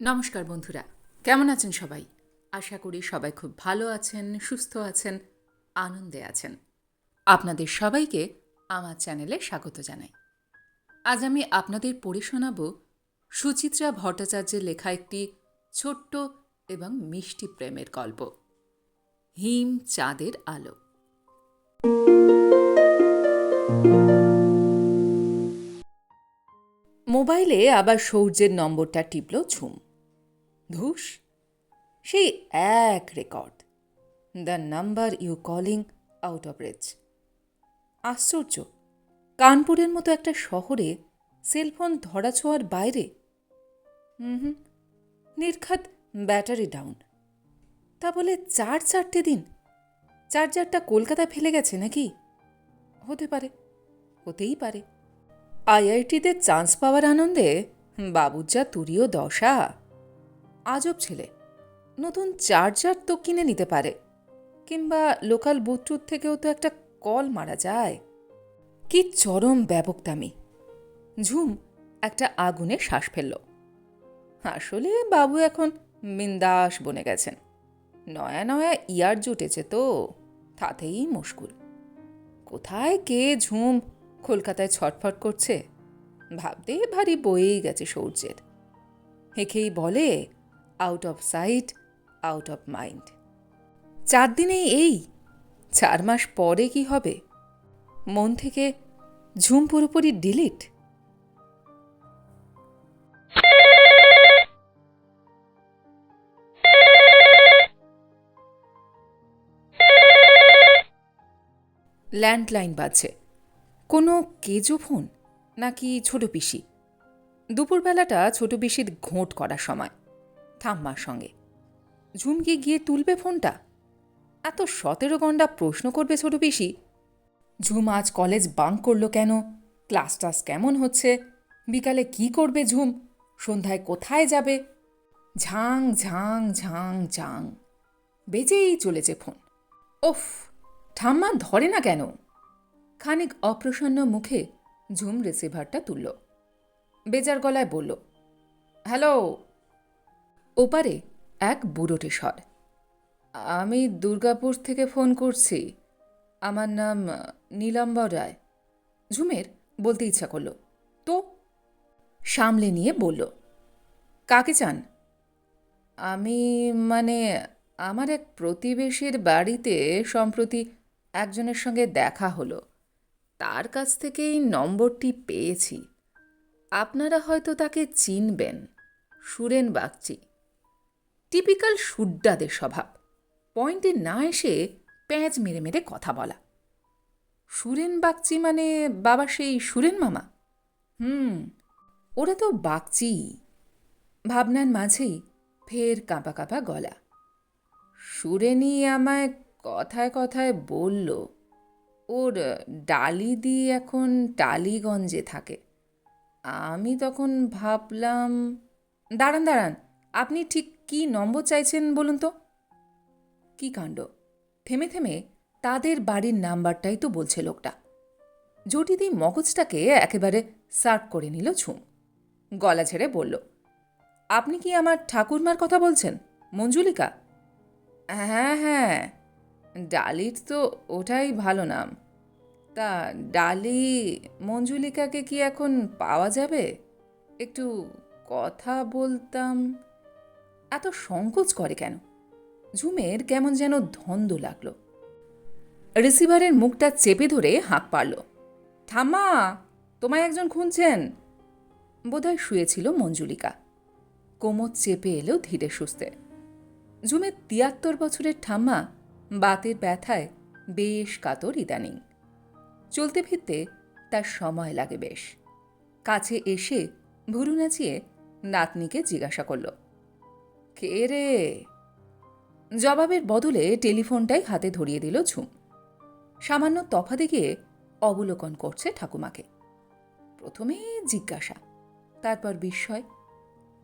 নমস্কার বন্ধুরা, কেমন আছেন সবাই? আশা করি সবাই খুব ভালো আছেন, সুস্থ আছেন, আনন্দে আছেন। আপনাদের সবাইকে আমার চ্যানেলে স্বাগত জানাই। আজ আমি আপনাদের পড়ে শোনাব সুচিত্রা ভট্টাচার্যের লেখা একটি ছোট্ট এবং মিষ্টি প্রেমের গল্প, হিম চাঁদের আলো। মোবাইলে আবার সৌর্যের নম্বরটা টিপল ঝুম। ধুস সেই এক record. The number you calling out of reach. আশ্চর্য, কানপুরের মতো একটা শহরে সেলফোন ধরাছোঁয়ার বাইরে? হুম নির্ঘাত ব্যাটারি ডাউন। তা বলে চার চারটে দিন? চার্জারটা কলকাতায় ফেলে গেছে নাকি? হতে পারে, হতেই পারে। আইআইটিতে চান্স পাওয়ার আনন্দে বাবুর যা তুরীয় দশা। আজব ছেলে। নতুন চার্জার তো কিনে নিতে পারে। কিংবা লোকাল বুথটুথ থেকেও তো একটা কল মারা যায়। কি চরম ব্যবক্তামি ঝুম একটা আগুনে শ্বাস ফেলল। আসলে বাবু এখন মিন্দাস বনে গেছেন। নয়া নয়া ইয়ার জুটেছে তো, তাতেই মুশকুল। কোথায় কে ঝুম কলকাতায় ছটফট করছে? ভাবতে ভারী বয়েই গেছে সৌর্যের। হেঁকেই বলে out of sight out of mind চার দিনেই এই, চার মাস পরে কি হবে? মন থেকে ঝুম পুরোপুরি ডিলিট ল্যান্ডলাইন বাজছে। কোনো কেজো ফোন নাকি ছোট পিসি? দুপুরবেলাটা ছোট পিসির ঘোঁট করার সময়। ঠাম্মার সঙ্গে। ঝুমকে গিয়ে তুলবে ফোনটা? এত সতেরো ঘণ্টা প্রশ্ন করবে ছোট পিসি। ঝুম আজ কলেজ বাঙ্ক করল কেন? ক্লাস টাস কেমন হচ্ছে? বিকালে কি করবে ঝুম? সন্ধ্যায় কোথায় যাবে? ঝাং ঝাং ঝাং ঝাং। বেজেই চলেছে ফোন। ওফ, ঠাম্মা ধরে না কেন? খানিক অপ্রসন্ন মুখে ঝুম রিসিভারটা তুলল। বেজার গলায় বলল, হ্যালো ওপারে এক বুড়োটে স্বর আমি দুর্গাপুর থেকে ফোন করছি। আমার নাম নীলাম্বর রায়। ঝুমের বলতে ইচ্ছা করল। তো? সামলে নিয়ে বলল, কাকে চান? আমি মানে আমার এক প্রতিবেশীর বাড়িতে সম্প্রতি একজনের সঙ্গে দেখা হলো। তার কাছ থেকেই নম্বরটি পেয়েছি। আপনারা হয়তো তাকে চিনবেন। সুরেন বাগচি। টিপিক্যাল সুড্ডাদের স্বভাব। পয়েন্টে না এসে প্যাঁচ মেরে মেরে কথা বলা। সুরেন বাগচি মানে বাবা সেই সুরেন মামা? হুম, ওরা তো বাগচি। ভাবনার মাঝেই ফের কাঁপা কাঁপা গলা। সুরেনি আমায় কথায় কথায় বলল, ওর ডালি ডালিদি এখন টালিগঞ্জে থাকে। আমি তখন ভাবলাম, দাঁড়ান দাঁড়ান, আপনি ঠিক কি নম্বর চাইছেন বলুন তো? কি কাণ্ড? থেমে থেমে তাদের বাড়ির নাম্বারটাই তো বলছে লোকটা। জটিদি মগজটাকে একেবারে সার্ভ করে নিল ঝুম। গলা ছেড়ে বলল, আপনি কি আমার ঠাকুরমার কথা বলছেন, মঞ্জুলিকা? হ্যাঁ হ্যাঁ ডালির তো ওটাই ভালো নাম। তা ডালি মঞ্জুলিকাকে কি এখন পাওয়া যাবে? একটু কথা বলতাম। এত সংকোচ করে কেন? ঝুমের কেমন যেন ধন্দ লাগল। রিসিভারের মুখটা চেপে ধরে হাঁক পারল ঠাম্মা, তোমায় একজন খুঁজছেন? বোধহয় শুয়েছিল মঞ্জুলিকা। কোমর চেপে এলো ধীরে সুস্থে। ঝুমের তিয়াত্তর বছরের ঠাম্মা বাতের ব্যথায় বেশ কাতর ইদানিং। চলতে ফিরতে তার সময় লাগে বেশ। কাছে এসে ভুরু নাচিয়ে নাতনিকে জিজ্ঞাসা করল কে রে? জবাবের বদলে টেলিফোনটাই হাতে ধরিয়ে দিল ঝুম। সামান্য তফাতে গিয়ে অবলোকন করছে ঠাকুমাকে। প্রথমে জিজ্ঞাসা, তারপর বিস্ময়।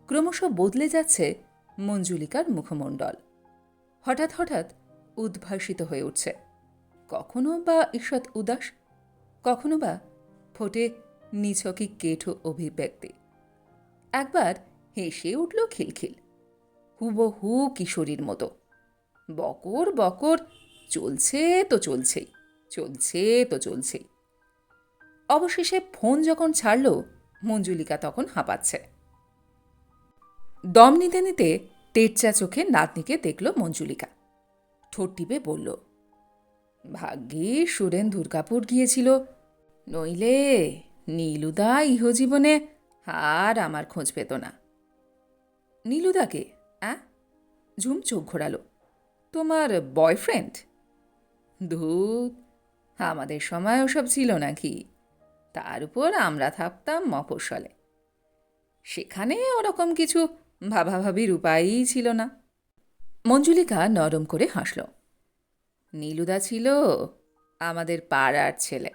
ক্রমশ বদলে যাচ্ছে মঞ্জুলিকার মুখমণ্ডল। হঠাৎ হঠাৎ উদ্ভাসিত হয়ে উঠছে। কখনো বা ঈষৎ উদাস, কখনো বা ফোটে নিছকি কেঠো অভিব্যক্তি। একবার হেসে উঠল খিলখিল। হুবহু কিশোরীর মতো। বকর বকর, চলছে তো চলছেই, চলছে তো চলছেই। অবশেষে ফোন যখন ছাড়ল, মঞ্জুলিকা তখন হাঁপাচ্ছে। দম নিতে নিতে টেরচা চোখে নাতনিকে দেখল মঞ্জুলিকা। ঠোঁট টিপে বলল, ভাগ্যে সুরেন দুর্গাপুর গিয়েছিল, নইলে নীলুদা ইহজীবনে আর আমার খোঁজ পেত না। নীলুদাকে অ্যাঁ? ঝুম চোখ ঘোরালো। তোমার বয়ফ্রেন্ড? ধূত, আমাদের সময় ওসব ছিল নাকি? তার উপর আমরা থাকতাম মফস্বলে। সেখানে ওরকম কিছু ভাবাভাবির উপায়ই ছিল না। মঞ্জুলিকা নরম করে হাসল। নীলুদা ছিল আমাদের পাড়ার ছেলে,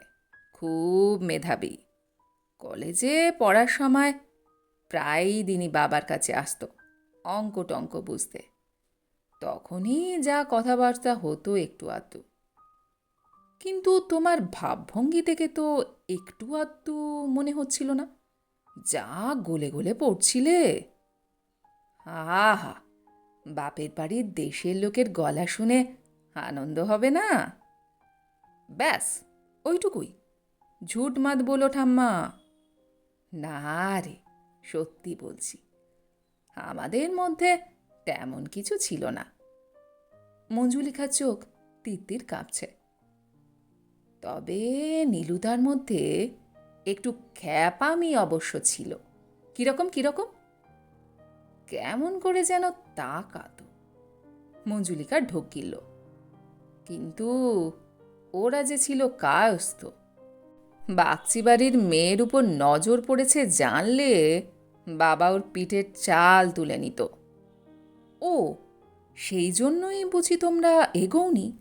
খুব মেধাবী। কলেজে পড়ার সময় প্রায়ই দিনই বাবার কাছে আসতো। অঙ্ক টঙ্ক বুঝতে। তখনই যা কথাবার্তা হতো একটু আধটু। কিন্তু তোমার ভাবভঙ্গি থেকে তো একটু আধটু মনে হচ্ছিল না। যা গলে গলে পড়ছিলে। আহা, বাপের বাড়ির দেশের লোকের গলা শুনে আনন্দ হবে না? ব্যাস, ওইটুকুই। ঝুট মাত বলো ঠাম্মা। না রে, সত্যি বলছি। আমাদের মধ্যে তেমন কিছু ছিল না। মঞ্জুলিখার চোখ তিত্তির কাঁপছে। তবে নীলুদার মধ্যে একটু খ্যাপামি অবশ্য ছিল। কীরকম কীরকম? কেমন করে যেন তাকাতো। মঞ্জুলিকা ঢোক গিলল। কিন্তু ওরা যে ছিল কায়স্থ। বাগচি বাড়ির মেয়ের উপর নজর পড়েছে জানলে বাবা ওর পিঠের চাল তুলে নিত। ও, সেই জন্যই বুঝি তোমরা এগোওনি?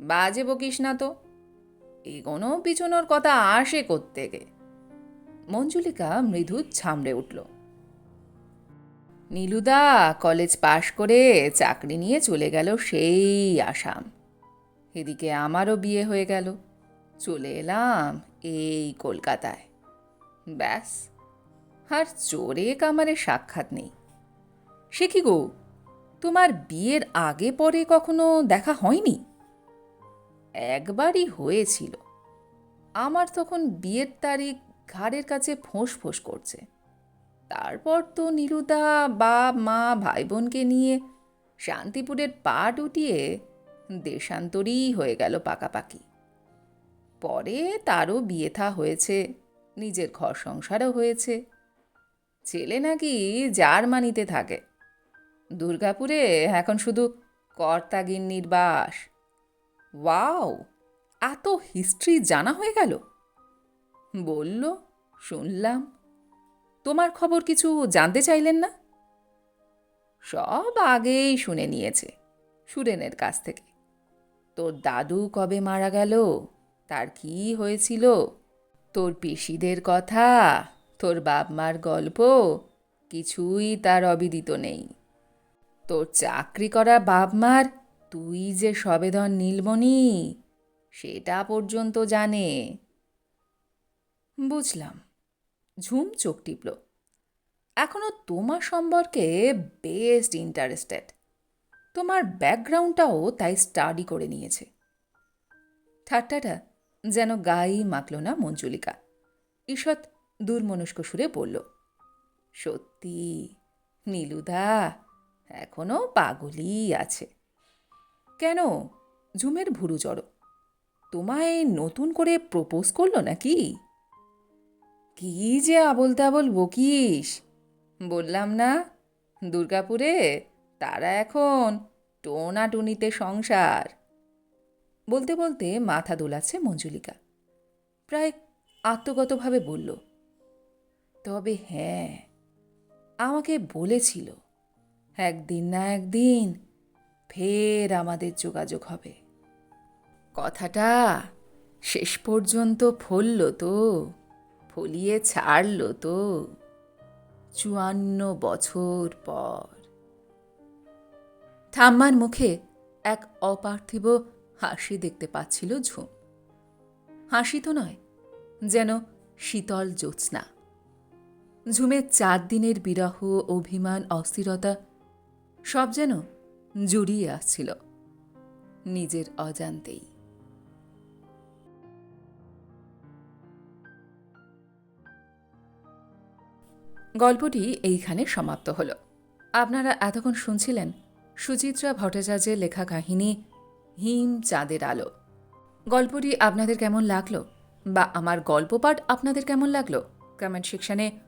বাজে বকিস না তো। এগোনো পিছনোর কথা আসে কোত্তেকে মঞ্জুলিকা মৃদু ছামড়ে উঠল। নীলুদা, কলেজ পাশ করে চাকরি নিয়ে চলে গেল সেই আসাম। এদিকে আমারও বিয়ে হয়ে গেল। চলে এলাম এই কলকাতায়। ব্যাস। আর চোরে কামারে সাক্ষাৎ নেই। সে কি গো, তোমার বিয়ের আগে পরে কখনো দেখা হয়নি? একবারই হয়েছিল। আমার তখন বিয়ের তারিখ ঘাড়ের কাছে ফোঁস ফোঁস করছে। তারপর তো নীলুদা বাপ মা ভাই বোনকে নিয়ে শান্তিপুরের পাট উঠিয়ে দেশান্তরই হয়ে গেল পাকাপাকি। পরে তারও বিয়ে থা হয়েছে, নিজের ঘর সংসারও হয়েছে। ছেলে নাকি জার্মানিতে থাকে। দুর্গাপুরে এখন শুধু কর্তাগিন্নির বাস। ওয়াও, এত হিস্ট্রি জানা হয়ে গেল। বলল, শুনলাম। তোমার খবর কিছু জানতে চাইলেন না? সব আগেই শুনে নিয়েছে সুরেনের কাছ থেকে। তোর দাদু কবে মারা গেল? তার কি হয়েছিল? তোর পিসিদের কথা? তোর বাপ মার গল্প, কিছুই তার অবিদিত নেই। তোর চাকরি করা বাপ মার, তুই যে সবেদন নীলমণি, সেটা পর্যন্ত জানে। বুঝলাম, ঝুম চোখ টিপল। এখনও তোমার সম্পর্কে বেস্ট ইন্টারেস্টেড। তোমার ব্যাকগ্রাউন্ডটাও তাই স্টাডি করে নিয়েছে। ঠাট্টাটা যেন গায়েই মাখল না মঞ্জুলিকা। ঈষৎ দুর্মনস্ক সুরে বলল, সত্যি, নীলুদা, এখনও পাগলই আছে। কেন, ঝুমের ভুরু জড়ো, তোমায় নতুন করে প্রপোজ করল নাকি? কি যে আবল তাবল বকিস, বললাম না, দুর্গাপুরে তারা এখন টোনাটুনিতে সংসার। বলতে বলতে মাথা দোলাচ্ছে মঞ্জুলিকা, প্রায় আত্মগতভাবে বলল তবে হ্যাঁ আমাকে বলেছিল, একদিন না একদিন ফের আমাদের যোগাযোগ হবে। কথাটা শেষ পর্যন্ত ফলল তো, ফলিয়ে ছাড়ল তো। চুয়ান্ন বছর পর। ঠাম্মার মুখে এক অপার্থিব হাসি দেখতে পাচ্ছিল ঝুম। হাসি তো নয়, যেন শীতল জ্যোৎস্না। ঝুমের চার দিনের বিরহ, অভিমান, অস্থিরতা সব যেন জড়িয়ে আসছিল নিজের অজান্তেই। গল্পটি এইখানে সমাপ্ত হল। আপনারা এতক্ষণ শুনছিলেন সুচিত্রা ভট্টাচার্যের লেখা কাহিনী, হিম চাঁদের আলো। গল্পটি আপনাদের কেমন লাগল বা আমার গল্প পাঠ আপনাদের কেমন লাগল? কমেন্ট সেকশনে